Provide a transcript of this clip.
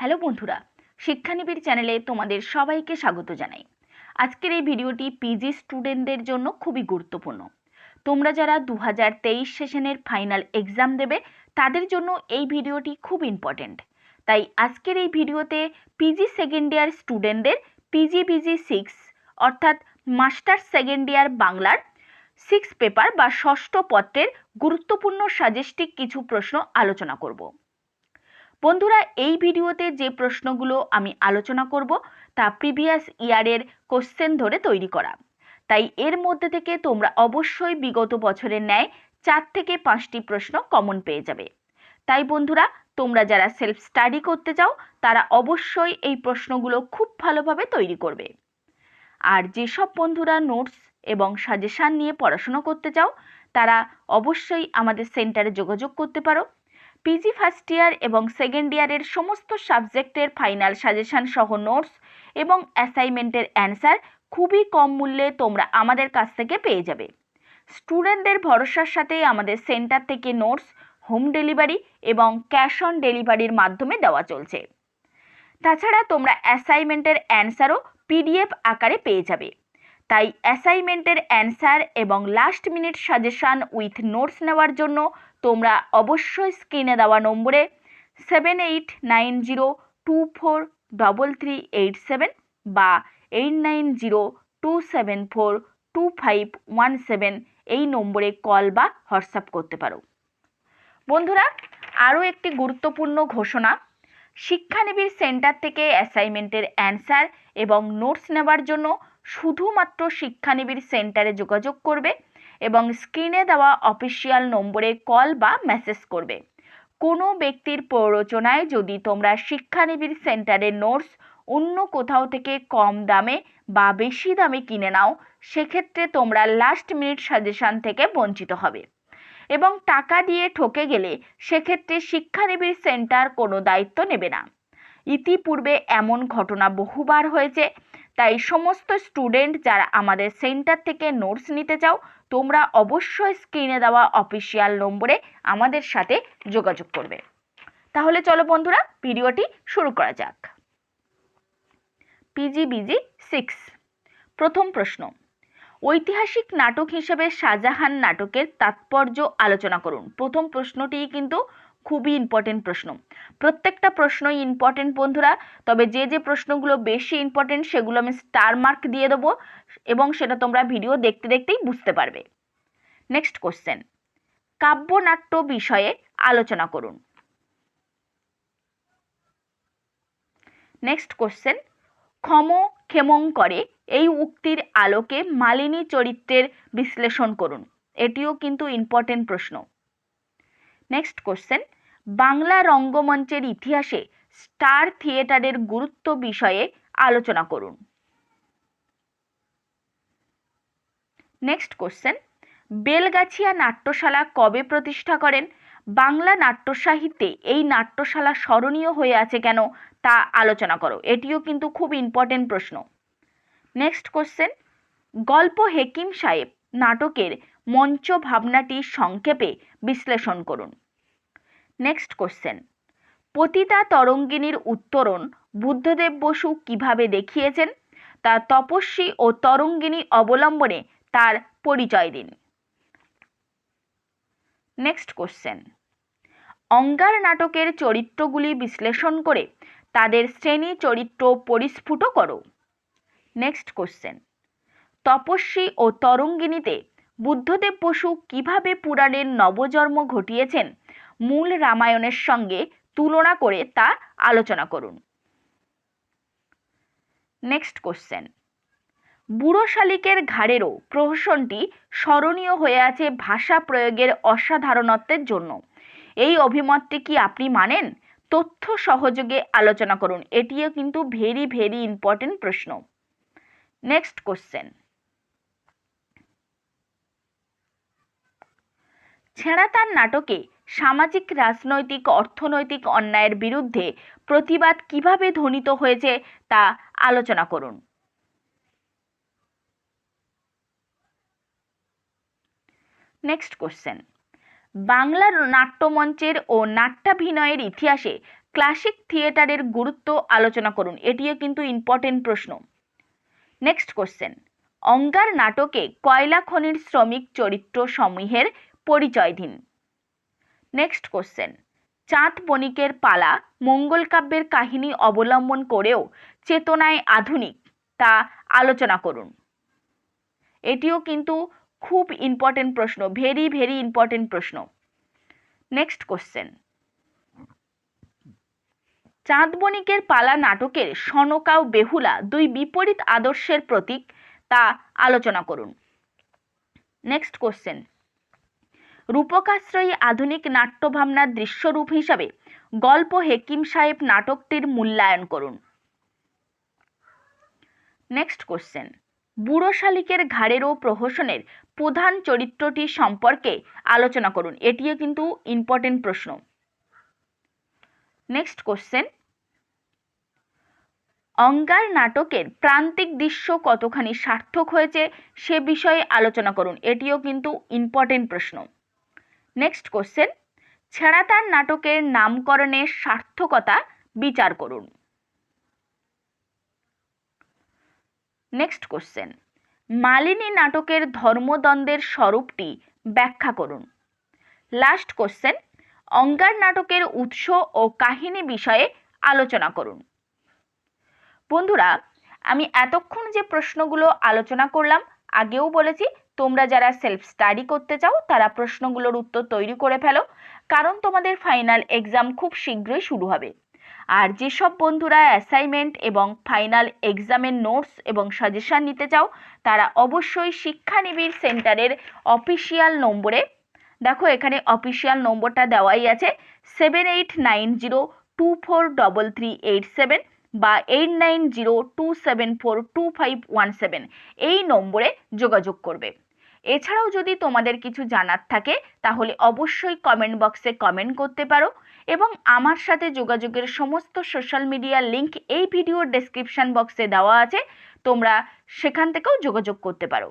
Hello বন্ধুরা, শিক্ষানিবিড় চ্যানেলে তোমাদের সবাইকে স্বাগত জানাই। আজকের এই ভিডিওটি পিজি স্টুডেন্টদের জন্য খুবই গুরুত্বপূর্ণ। তোমরা যারা দু হাজার তেইশ সেশনের ফাইনাল এক্সাম দেবে, তাদের জন্য এই ভিডিওটি খুব ইম্পর্টেন্ট। তাই আজকের এই ভিডিওতে পিজি সেকেন্ড ইয়ার স্টুডেন্টদের পিজি পিজি সিক্স, অর্থাৎ মাস্টার সেকেন্ড ইয়ার বাংলার সিক্স পেপার বা ষষ্ঠ পত্রের গুরুত্বপূর্ণ সাজেস্টিক কিছু প্রশ্ন আলোচনা করব। বন্ধুরা, এই ভিডিওতে যে প্রশ্নগুলো আমি আলোচনা করব তা প্রিভিয়াস ইয়ারের কোশ্চেন ধরে তৈরি করা। তাই এর মধ্যে থেকে তোমরা অবশ্যই বিগত বছরের ন্যায় চার থেকে পাঁচটি প্রশ্ন কমন পেয়ে যাবে। তাই বন্ধুরা, তোমরা যারা সেলফ স্টাডি করতে চাও, তারা অবশ্যই এই প্রশ্নগুলো খুব ভালোভাবে তৈরি করবে। আর যেসব বন্ধুরা নোটস এবং সাজেশান নিয়ে পড়াশোনা করতে চাও, তারা অবশ্যই আমাদের সেন্টারে যোগাযোগ করতে পারো। পিজি ফার্স্ট ইয়ার এবং সেকেন্ড ইয়ারের সমস্ত সাবজেক্টের ফাইনাল সাজেশন সহ নোটস এবং অ্যাসাইনমেন্টের অ্যান্সার খুবই কম মূল্যে তোমরা আমাদের কাছ থেকে পেয়ে যাবে। স্টুডেন্টদের ভরসার সাথে আমাদের সেন্টার থেকে নোটস হোম ডেলিভারি এবং ক্যাশ অন ডেলিভারির মাধ্যমে দেওয়া চলছে। তাছাড়া তোমরা অ্যাসাইনমেন্টের অ্যান্সারও পিডিএফ আকারে পেয়ে যাবে। তাই অ্যাসাইনমেন্টের অ্যান্সার এবং last minute suggestion with notes নেওয়ার জন্য তোমরা অবশ্যই স্ক্রিনে দেওয়া নম্বরে seven eight nine zero two four double three eight seven বা eight nine zero two seven four two five one seven এই নম্বরে কল বা হোয়াটসঅ্যাপ করতে পারো। বন্ধুরা, আরও একটি গুরুত্বপূর্ণ ঘোষণা। শিক্ষানিবিড় সেন্টার থেকে অ্যাসাইনমেন্টের অ্যান্সার এবং নোটস নেওয়ার জন্য শুধুমাত্র শিক্ষানিবিড় সেন্টারে যোগাযোগ করবে এবং স্ক্রিনে দেওয়া অফিসিয়াল নম্বরে কল বা মেসেজ করবে। কোনো ব্যক্তির প্ররোচনায় যদি তোমরা শিক্ষানিবিড় সেন্টারের নোটস অন্য কোথাও থেকে কম দামে বা বেশি দামে কিনে নাও, সেক্ষেত্রে তোমরা লাস্ট মিনিট সাজেশান থেকে বঞ্চিত হবে। এবং টাকা দিয়ে ঠকে গেলে সেক্ষেত্রে শিক্ষানিবিড় সেন্টার কোনো দায়িত্ব নেবে না। ইতিপূর্বে এমন ঘটনা বহুবার হয়েছে তাই সমস্ত স্টুডেন্ট যারা আমাদের সেন্টার থেকে নোটস নিতে চাও, তোমরা অবশ্যই স্ক্রিনে দেওয়া অফিসিয়াল নম্বরে আমাদের সাথে যোগাযোগ করবে। তাহলে চলো বন্ধুরা ভিডিওটি শুরু করা যাক। পিজিবিজি সিক্স প্রথম প্রশ্ন। ঐতিহাসিক নাটক হিসেবে শাহজাহান নাটকের তাৎপর্য আলোচনা করুন। প্রথম প্রশ্নটি কিন্তু খুবই ইম্পর্টেন্ট প্রশ্ন। প্রত্যেকটা প্রশ্নই ইম্পর্টেন্ট বন্ধুরা, তবে যে যে প্রশ্নগুলো বেশি ইম্পর্টেন্ট সেগুলো আমি স্টার মার্ক দিয়ে দেবো এবং সেটা তোমরা ভিডিও দেখতে দেখতেই বুঝতে পারবে। নেক্সট কোশ্চেন কাব্যনাট্য বিষয়ে আলোচনা করুন। নেক্সট কোশ্চেন ক্ষম ক্ষেমং করে এই উক্তির আলোকে মালিনী চরিত্রের বিশ্লেষণ করুন। এটিও কিন্তু ইম্পর্টেন্ট প্রশ্ন। নেক্সট কোশ্চেন বাংলা রঙ্গমঞ্চের ইতিহাসে স্টার থিয়েটারের গুরুত্ব বিষয়ে আলোচনা করুন। নেক্সট কোশ্চেন বেলগাছিয়া নাট্যশালা কবে প্রতিষ্ঠা করেন? বাংলা নাট্য সাহিত্যে এই নাট্যশালা স্মরণীয় হয়ে আছে কেন তা আলোচনা করো। এটিও কিন্তু খুব ইম্পর্টেন্ট প্রশ্ন। নেক্সট কোশ্চেন গল্প হেকিম সাহেব নাটকের মঞ্চ ভাবনাটি সংক্ষেপে বিশ্লেষণ করুন। নেক্সট কোশ্চেন পতিতা তরঙ্গিনীর উত্তরণ বুদ্ধদেব বসু কীভাবে দেখিয়েছেন? তা তপস্বী ও তরঙ্গিনী অবলম্বনে তার পরিচয় দিন। নেক্সট কোশ্চেন অঙ্গার নাটকের চরিত্রগুলি বিশ্লেষণ করে তাদের শ্রেণি চরিত্র পরিস্ফুট করো। নেক্সট কোশ্চেন তপস্বী ও তরঙ্গিনীতে বুদ্ধদেব বসু কীভাবে পুরাণের নবজন্ম ঘটিয়েছেন মূল রামায়ণের সঙ্গে তুলনা করে তা আলোচনা করুন। নেক্সট কোশ্চেন বুড়ো শালিকের ঘাড়েরও প্রহসনটি স্মরণীয় হয়ে আছে ভাষা প্রয়োগের অসাধারণত্বের জন্য। এই অভিমতটি কি আপনি মানেন? তথ্য সহযোগে আলোচনা করুন। এটিও কিন্তু ভেরি ভেরি ইম্পর্টেন্ট প্রশ্ন। নেক্সট কোশ্চেন ছেঁড়া তার নাটকে সামাজিক, রাজনৈতিক, অর্থনৈতিক অন্যায়ের বিরুদ্ধে প্রতিবাদ কীভাবে ধ্বনিত হয়েছে তা আলোচনা করুন। নেক্সট কোশ্চেন বাংলার নাট্যমঞ্চের ও নাট্যাভিনয়ের ইতিহাসে ক্লাসিক থিয়েটারের গুরুত্ব আলোচনা করুন। এটিও কিন্তু ইম্পর্টেন্ট প্রশ্ন। নেক্সট কোশ্চেন অঙ্গার নাটকে কয়লা খনির শ্রমিক চরিত্র সমূহের পরিচয় দিন। নেক্সট কোশ্চেন চাঁদ বণিকের পালা মঙ্গল কাব্যের কাহিনী অবলম্বন করেও চেতনায় আধুনিক, তা আলোচনা করুন। এটিও কিন্তু খুব ইম্পর্টেন্ট প্রশ্ন ভেরি ভেরি ইম্পর্টেন্ট প্রশ্ন। নেক্সট কোশ্চেন চাঁদ বণিকের পালা নাটকের সনকা ও বেহুলা দুই বিপরীত আদর্শের প্রতীক, তা আলোচনা করুন। নেক্সট কোশ্চেন রূপকাশ্রয়ী আধুনিক নাট্যভাবনার দৃশ্যরূপ হিসাবে গল্প হেকিম সাহেব নাটকটির মূল্যায়ন করুন। নেক্সট কোশ্চেন বুড়ো শালিকের ঘাড়েরও প্রহসনের প্রধান চরিত্রটি সম্পর্কে আলোচনা করুন। এটিও কিন্তু ইম্পর্টেন্ট প্রশ্ন। নেক্সট কোশ্চেন অঙ্গার নাটকের প্রান্তিক দৃশ্য কতখানি সার্থক হয়েছে সে বিষয়ে আলোচনা করুন। এটিও কিন্তু ইম্পর্টেন্ট প্রশ্ন। নেক্সট কোশ্চেন ছেঁড়াতার নাটকের নামকরণের সার্থকতা বিচার করুন। নেক্সট কোশ্চেন মালিনী নাটকের ধর্মদ্বন্দ্বের স্বরূপটি ব্যাখ্যা করুন। লাস্ট কোশ্চেন অঙ্গার নাটকের উৎস ও কাহিনী বিষয়ে আলোচনা করুন। বন্ধুরা, আমি এতক্ষণ যে প্রশ্নগুলো আলোচনা করলাম, আগেও বলেছি তোমরা যারা সেলফ স্টাডি করতে চাও, তারা প্রশ্নগুলোর উত্তর তৈরি করে ফেলো, কারণ তোমাদের ফাইনাল এক্সাম খুব শীঘ্রই শুরু হবে। আর যেসব বন্ধুরা অ্যাসাইনমেন্ট এবং ফাইনাল এক্সামের নোটস এবং সাজেশান নিতে চাও, তারা অবশ্যই শিক্ষানিবিড় সেন্টারের অফিসিয়াল নম্বরে, দেখো এখানে অফিসিয়াল নম্বরটা দেওয়াই আছে seven eight nine zero two four double three eight seven বা eight nine zero two seven four two five one seven এই নম্বরে যোগাযোগ করবে। এছাড়াও যদি তোমাদের কিছু জানার থাকে, তাহলে অবশ্যই কমেন্ট বক্সে কমেন্ট করতে পারো এবং আমার সাথে যোগাযোগের সমস্ত সোশ্যাল মিডিয়ার লিংক এই ভিডিওর ডেসক্রিপশান বক্সে দেওয়া আছে, তোমরা সেখান থেকেও যোগাযোগ করতে পারো।